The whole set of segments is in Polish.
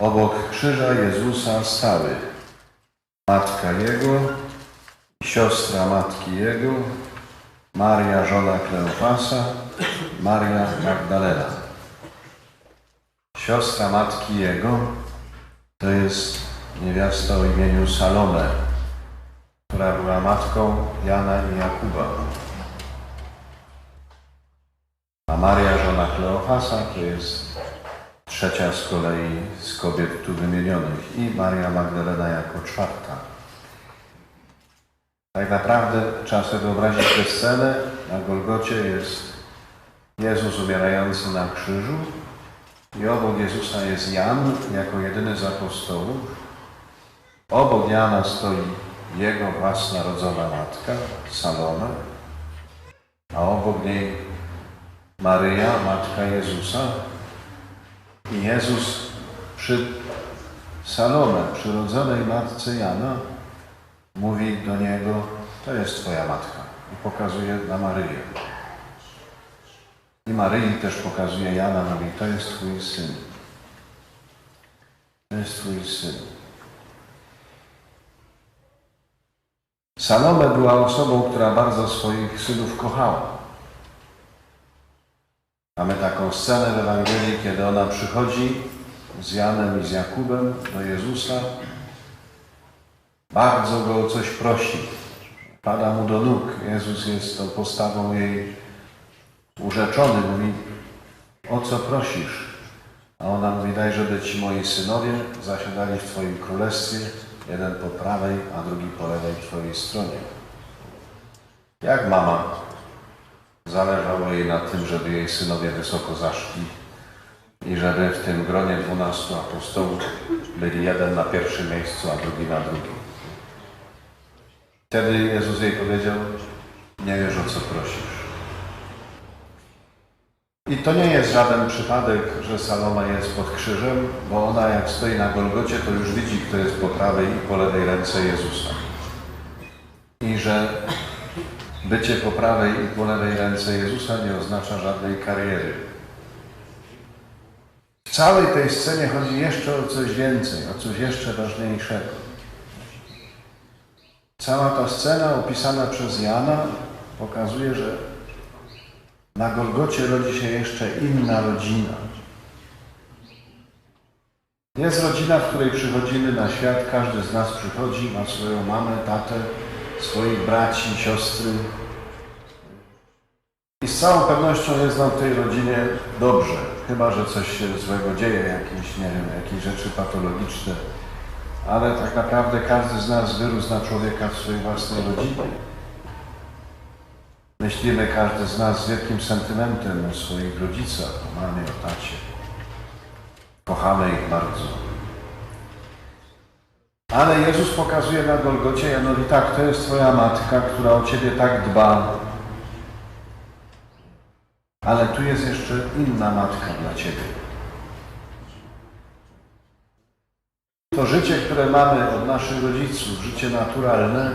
Obok krzyża Jezusa stały matka Jego, siostra matki Jego, Maria, żona Kleofasa, Maria Magdalena. Siostra matki Jego to jest niewiasta o imieniu Salome, która była matką Jana i Jakuba. A Maria, żona Kleofasa, to jest trzecia z kolei z kobiet tu wymienionych i Maria Magdalena jako czwarta. Tak naprawdę trzeba sobie wyobrazić tę scenę. Na Golgocie jest Jezus umierający na krzyżu i obok Jezusa jest Jan jako jedyny z apostołów. Obok Jana stoi jego własna rodzona matka, Salome, a obok niej Maryja, matka Jezusa. I Jezus przy Salome, przyrodzonej matce Jana, mówi do niego, to jest Twoja matka. I pokazuje na Maryję. I Maryi też pokazuje Jana, mówi, to jest Twój syn. To jest Twój syn. Salome była osobą, która bardzo swoich synów kochała. Mamy taką scenę w Ewangelii, kiedy ona przychodzi z Janem i z Jakubem do Jezusa. Bardzo go o coś prosi. Pada mu do nóg. Jezus jest tą postawą jej urzeczony. Mówi, o co prosisz? A ona mówi, daj, żeby ci moi synowie zasiadali w Twoim królestwie, jeden po prawej, a drugi po lewej Twojej stronie. Jak mama Zależało jej na tym, żeby jej synowie wysoko zaszli i żeby w tym gronie dwunastu apostołów byli jeden na pierwszym miejscu, a drugi na drugim. Wtedy Jezus jej powiedział, nie wiesz o co prosisz. I to nie jest żaden przypadek, że Saloma jest pod krzyżem, bo ona jak stoi na Golgocie, to już widzi, kto jest po prawej i po lewej ręce Jezusa. I że Bycie po prawej i po lewej ręce Jezusa nie oznacza żadnej kariery. W całej tej scenie chodzi jeszcze o coś więcej, o coś jeszcze ważniejszego. Cała ta scena opisana przez Jana pokazuje, że na Golgocie rodzi się jeszcze inna rodzina. Jest rodzina, w której przychodzimy na świat, każdy z nas przychodzi, ma swoją mamę, tatę, swoich braci, siostry. I z całą pewnością jest nam w tej rodzinie dobrze, chyba że coś się złego dzieje, jakieś, nie wiem, jakieś rzeczy patologiczne. Ale tak naprawdę każdy z nas wyrósł na człowieka w swojej własnej rodzinie. Myślimy każdy z nas z wielkim sentymentem o swoich rodzicach, o mamie, o tacie. Kochamy ich bardzo. Ale Jezus pokazuje na Golgocie, ja mówi tak, to jest Twoja matka, która o Ciebie tak dba. Ale tu jest jeszcze inna matka dla Ciebie. To życie, które mamy od naszych rodziców, życie naturalne,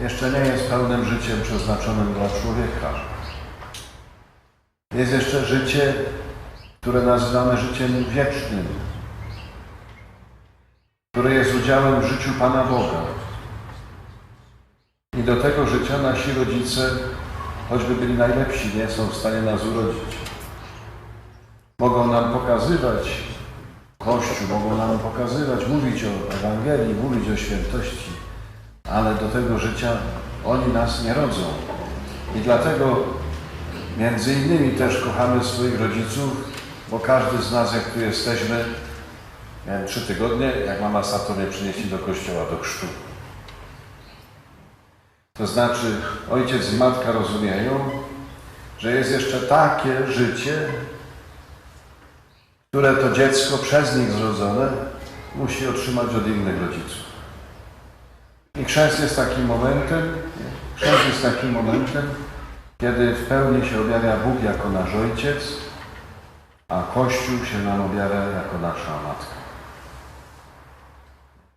jeszcze nie jest pełnym życiem przeznaczonym dla człowieka. Jest jeszcze życie, które nazywamy życiem wiecznym, które jest udziałem w życiu Pana Boga. I do tego życia nasi rodzice, choćby byli najlepsi, nie są w stanie nas urodzić. Mogą nam pokazywać Kościół, mogą nam pokazywać, mówić o Ewangelii, mówić o świętości, ale do tego życia oni nas nie rodzą. I dlatego między innymi też kochamy swoich rodziców, bo każdy z nas, jak tu jesteśmy, Miałem trzy tygodnie, jak mama Sato mnie przynieśli do kościoła, do chrztu. To znaczy, ojciec i matka rozumieją, że jest jeszcze takie życie, które to dziecko przez nich zrodzone musi otrzymać od innych rodziców. I chrzest jest takim momentem, chrzest jest takim momentem, kiedy w pełni się objawia Bóg jako nasz ojciec, a Kościół się nam objawia jako nasza matka.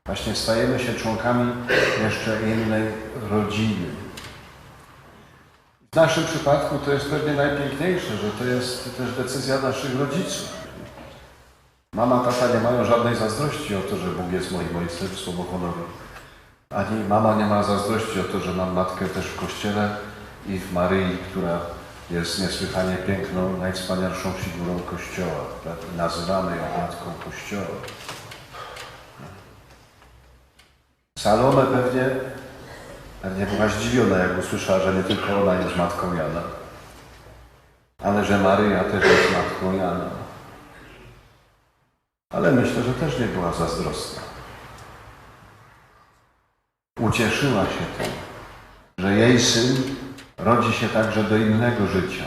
Właśnie stajemy się członkami jeszcze innej rodziny. W naszym przypadku to jest pewnie najpiękniejsze, że to jest też decyzja naszych rodziców. Mama, tata nie mają żadnej zazdrości o to, że Bóg jest moim ojcem, słowo honoru. Ani mama nie ma zazdrości o to, że mam matkę też w kościele i w Maryi, która jest niesłychanie piękną, najwspanialszą figurą Kościoła. Tak? Nazywamy ją Matką Kościoła. Salome pewnie, pewnie była zdziwiona, jak usłyszała, że nie tylko ona jest Matką Jana, ale że Maryja też jest Matką Jana. Ale myślę, że też nie była zazdrosna. Ucieszyła się tym, że jej syn rodzi się także do innego życia,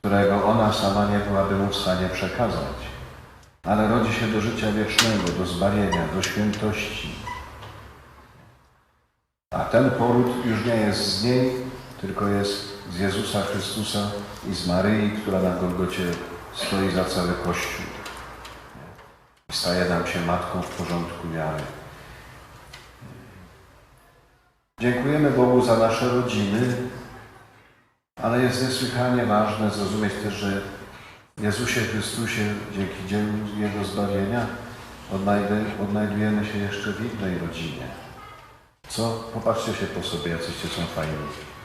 którego ona sama nie byłaby mu w stanie przekazać, ale rodzi się do życia wiecznego, do zbawienia, do świętości. A ten poród już nie jest z niej, tylko jest z Jezusa Chrystusa i z Maryi, która na Golgocie stoi za cały Kościół. Staje nam się matką w porządku wiary. Dziękujemy Bogu za nasze rodziny, ale jest niesłychanie ważne zrozumieć też, że Jezusie Chrystusie dzięki dziełu Jego zbawienia odnajdujemy się jeszcze w innej rodzinie. Co? Popatrzcie się po sobie, jacyście są fajni,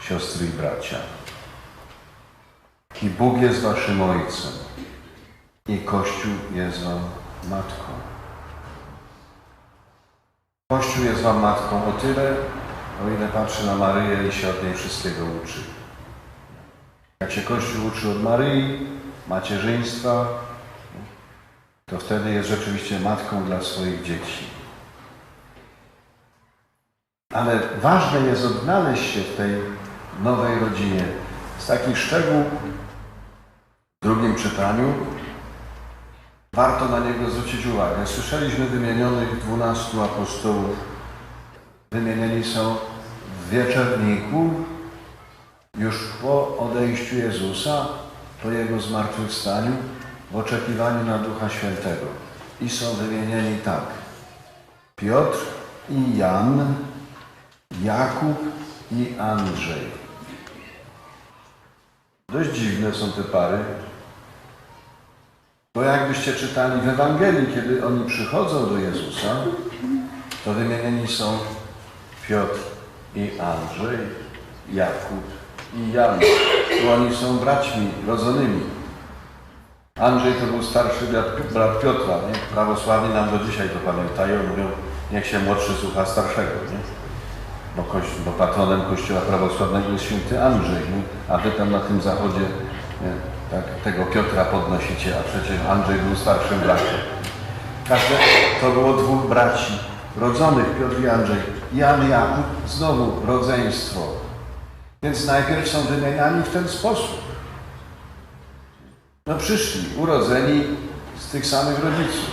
siostry i bracia. I Bóg jest waszym Ojcem i Kościół jest wam Matką. Kościół jest wam Matką o tyle, o ile patrzy na Maryję i się od niej wszystkiego uczy. Jak się Kościół uczy od Maryi, macierzyństwa, to wtedy jest rzeczywiście matką dla swoich dzieci. Ale ważne jest odnaleźć się w tej nowej rodzinie. Z takich szczegół w drugim czytaniu warto na niego zwrócić uwagę. Słyszeliśmy wymienionych dwunastu apostołów. Wymienieni są w wieczerniku, już po odejściu Jezusa, po Jego zmartwychwstaniu, w oczekiwaniu na Ducha Świętego. I są wymienieni tak. Piotr i Jan, Jakub i Andrzej. Dość dziwne są te pary, bo jakbyście czytali w Ewangelii, kiedy oni przychodzą do Jezusa, to wymienieni są Piotr i Andrzej, Jakub i Jan. Bo oni są braćmi rodzonymi. Andrzej to był starszy brat, brat Piotra. Nie? Prawosławni nam do dzisiaj to pamiętają. Mówią, niech się młodszy słucha starszego. Nie? Bo, kości, bo patronem Kościoła prawosławnego jest święty Andrzej. Nie? A wy tam na tym zachodzie? Tak, tego Piotra podnosicie, a przecież Andrzej był starszym bratem. Każde, to było dwóch braci rodzonych, Piotr i Andrzej. Jan, Jakub, znowu rodzeństwo. Więc najpierw są wymieniani w ten sposób. No przyszli, urodzeni z tych samych rodziców.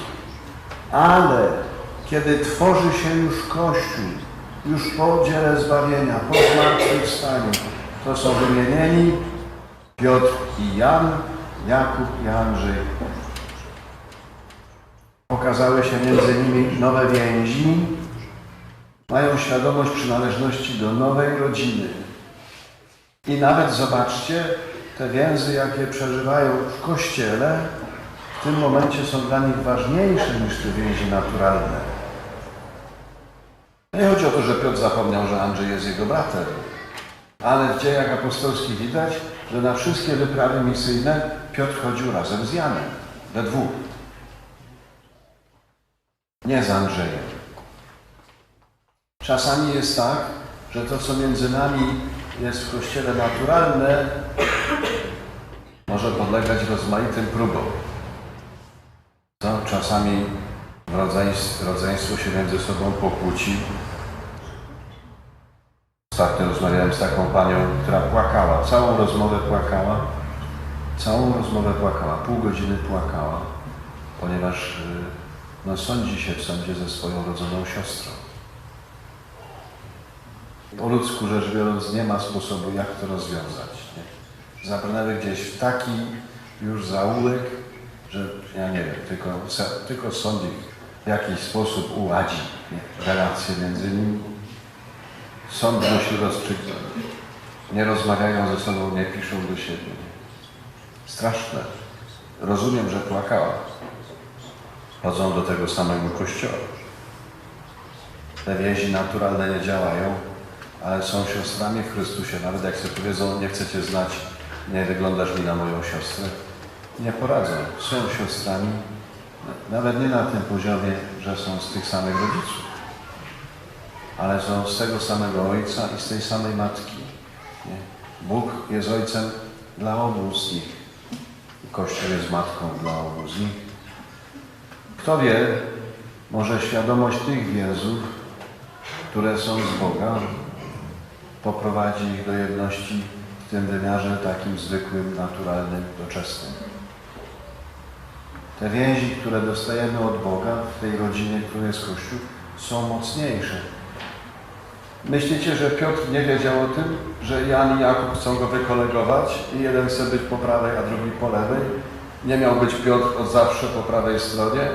Ale kiedy tworzy się już Kościół, już po dziele zbawienia, po zmartwychwstaniu, to są wymienieni Piotr i Jan, Jakub i Andrzej. Pokazały się między nimi nowe więzi, mają świadomość przynależności do nowej rodziny. I nawet zobaczcie, te więzy, jakie przeżywają w Kościele, w tym momencie są dla nich ważniejsze niż te więzi naturalne. Nie chodzi o to, że Piotr zapomniał, że Andrzej jest jego bratem, ale w dziejach apostolskich widać, że na wszystkie wyprawy misyjne Piotr chodził razem z Janem, we dwóch. Nie z Andrzejem. Czasami jest tak, że to, co między nami jest w Kościele naturalne, może podlegać rozmaitym próbom. To czasami rodzeństwo, rodzeństwo się między sobą pokłóci. Ostatnio rozmawiałem z taką panią, która płakała, całą rozmowę płakała, całą rozmowę płakała, pół godziny płakała, ponieważ y, no, sądzi się w sądzie ze swoją rodzoną siostrą. Po ludzku rzecz biorąc nie ma sposobu, jak to rozwiązać. Nie? Zabrnęły gdzieś w taki już zaułek, że ja nie wiem, tylko, tylko sąd w jakiś sposób uładzi relacje między nimi. Sąd musi rozstrzygnąć. Nie rozmawiają ze sobą, nie piszą do siebie. Straszne. Rozumiem, że płakała. chodzą do tego samego kościoła. Te więzi naturalne nie działają, ale są siostrami w Chrystusie. Nawet jak sobie powiedzą, nie chcecie znać, nie wyglądasz mi na moją siostrę, nie poradzą. Są siostrami, nawet nie na tym poziomie, że są z tych samych rodziców, ale są z tego samego ojca i z tej samej matki. Nie? Bóg jest ojcem dla obu z nich. Kościół jest matką dla obu z nich. Kto wie, może świadomość tych więzów, które są z Boga, poprowadzi ich do jedności w tym wymiarze takim zwykłym, naturalnym, doczesnym. Te więzi, które dostajemy od Boga w tej rodzinie, której jest Kościół, są mocniejsze. Myślicie, że Piotr nie wiedział o tym, że Jan i Jakub chcą go wykolegować i jeden chce być po prawej, a drugi po lewej? Nie miał być Piotr od zawsze po prawej stronie?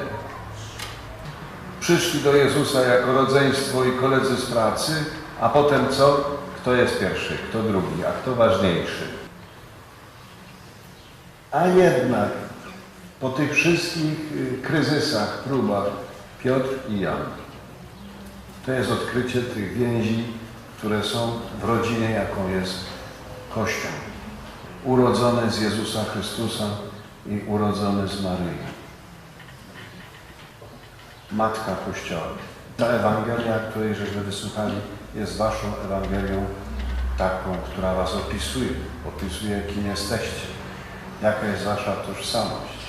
Przyszli do Jezusa jako rodzeństwo i koledzy z pracy, a potem co? Kto jest pierwszy, kto drugi, a kto ważniejszy? A jednak po tych wszystkich y, kryzysach, próbach Piotr i Jan. To jest odkrycie tych więzi, które są w rodzinie, jaką jest Kościół. Urodzony z Jezusa Chrystusa i urodzony z Maryi. Matka Kościoła. Ta Ewangelia, której żeśmy wysłuchali, jest Waszą Ewangelią taką, która Was opisuje. Opisuje, kim jesteście. Jaka jest Wasza tożsamość.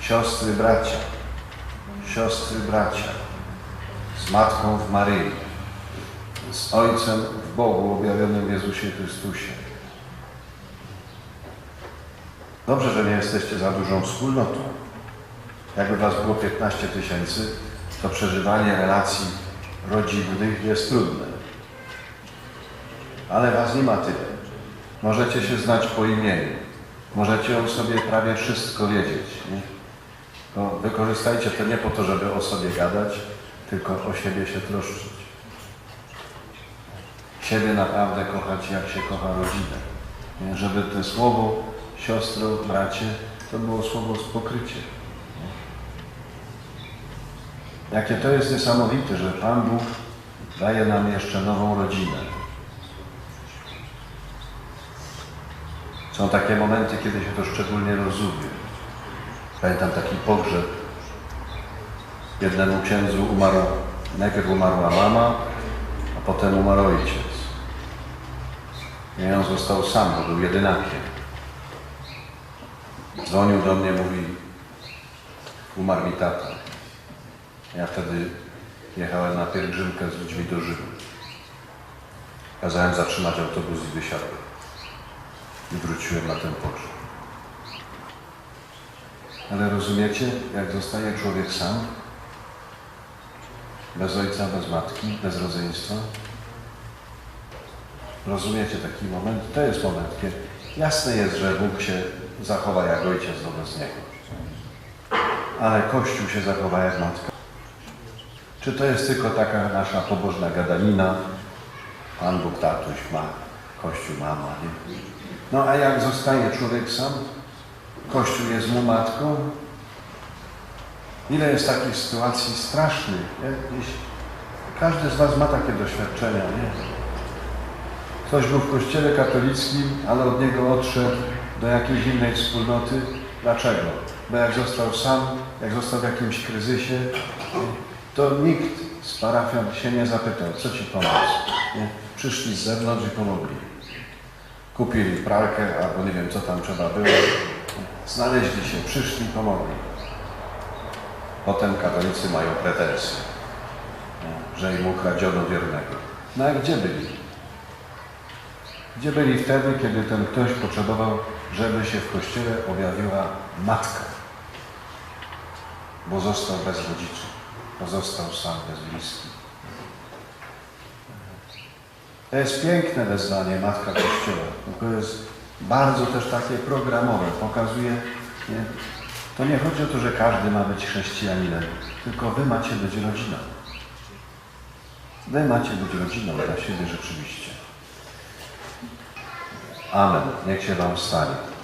Siostry, bracia. Siostry, bracia. Z Matką w Maryi. Z Ojcem w Bogu objawionym w Jezusie Chrystusie. Dobrze, że nie jesteście za dużą wspólnotą. Jakby was było 15 tysięcy, to przeżywanie relacji rodzinnych jest trudne. Ale was nie ma tyle. Możecie się znać po imieniu. Możecie o sobie prawie wszystko wiedzieć. Nie? To wykorzystajcie to nie po to, żeby o sobie gadać, tylko o siebie się troszczyć. Siebie naprawdę kochać, jak się kocha rodzinę. Nie? Żeby to słowo siostro, bracie, to było słowo z. Jakie to jest niesamowite, że Pan Bóg daje nam jeszcze nową rodzinę. Są takie momenty, kiedy się to szczególnie rozumie. Pamiętam taki pogrzeb. Jednemu księdzu umarł, najpierw umarła mama, a potem umarł ojciec. I on został sam, bo był jedynakiem. Dzwonił do mnie, mówi, umarł mi tata. Ja wtedy jechałem na pielgrzymkę z ludźmi do Rzymu. Kazałem zatrzymać autobus i wysiadłem. I wróciłem na ten pogrzeb. Ale rozumiecie, jak zostaje człowiek sam? Bez ojca, bez matki, bez rodzeństwa? Rozumiecie taki moment? To jest moment, kiedy jasne jest, że Bóg się zachowa jak ojciec wobec niego. Ale Kościół się zachowa jak matka. Czy to jest tylko taka nasza pobożna gadanina? Pan Bóg tatuś ma, Kościół mama, nie? No a jak zostaje człowiek sam? Kościół jest mu matką? Ile jest takich sytuacji strasznych? Każdy z Was ma takie doświadczenia, nie? Ktoś był w kościele katolickim, ale od niego odszedł do jakiejś innej wspólnoty. Dlaczego? Bo jak został sam, jak został w jakimś kryzysie, to nikt z parafian się nie zapytał, co ci pomóc. Nie? Przyszli z zewnątrz i pomogli. Kupili pralkę, albo nie wiem, co tam trzeba było. Znaleźli się, przyszli, pomogli. Potem katolicy mają pretensje, że im ukradziono wiernego. No a gdzie byli? Gdzie byli wtedy, kiedy ten ktoś potrzebował, żeby się w kościele objawiła matka? Bo został bez rodziców, pozostał sam bez bliskich. To jest piękne wezwanie Matka Kościoła. To jest bardzo też takie programowe. Pokazuje, nie? to nie chodzi o to, że każdy ma być chrześcijaninem, tylko wy macie być rodziną. Wy macie być rodziną dla siebie rzeczywiście. Amen. Niech się Wam stanie.